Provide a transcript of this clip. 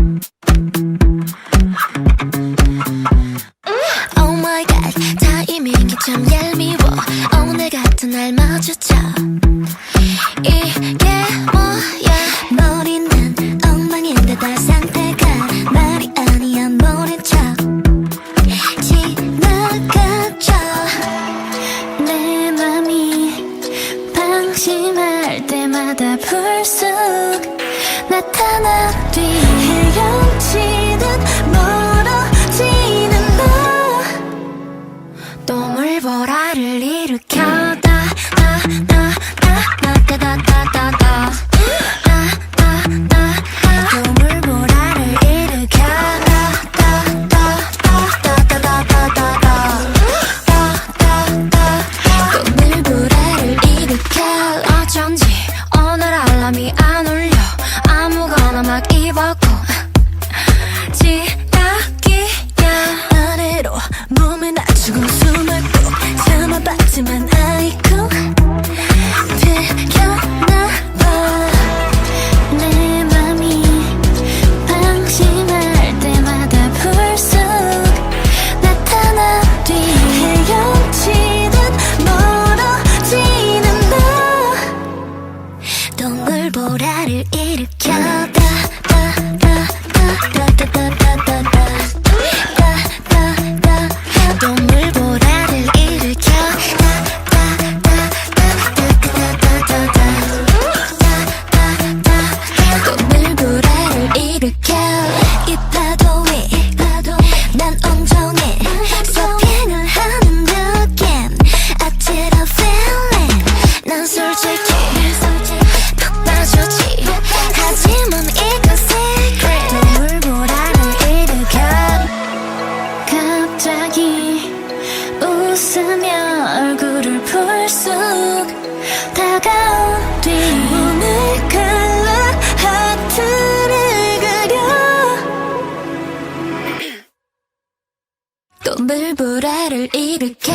음, oh my god 타이밍이 참 얄미워. Oh, 오늘 같은 날 마주쳐. 이게 뭐야? 머리는 엉망인데 다 상태가 말이 아니야 모른 척. 지나가죠. 내 맘이 방심할 때마다 불쑥 나타나. 일으켜. 웃으며 얼굴을 풀쑥 다가온 뒤 오늘 컬러 하트를 그려. 또 물보라를 일으켜.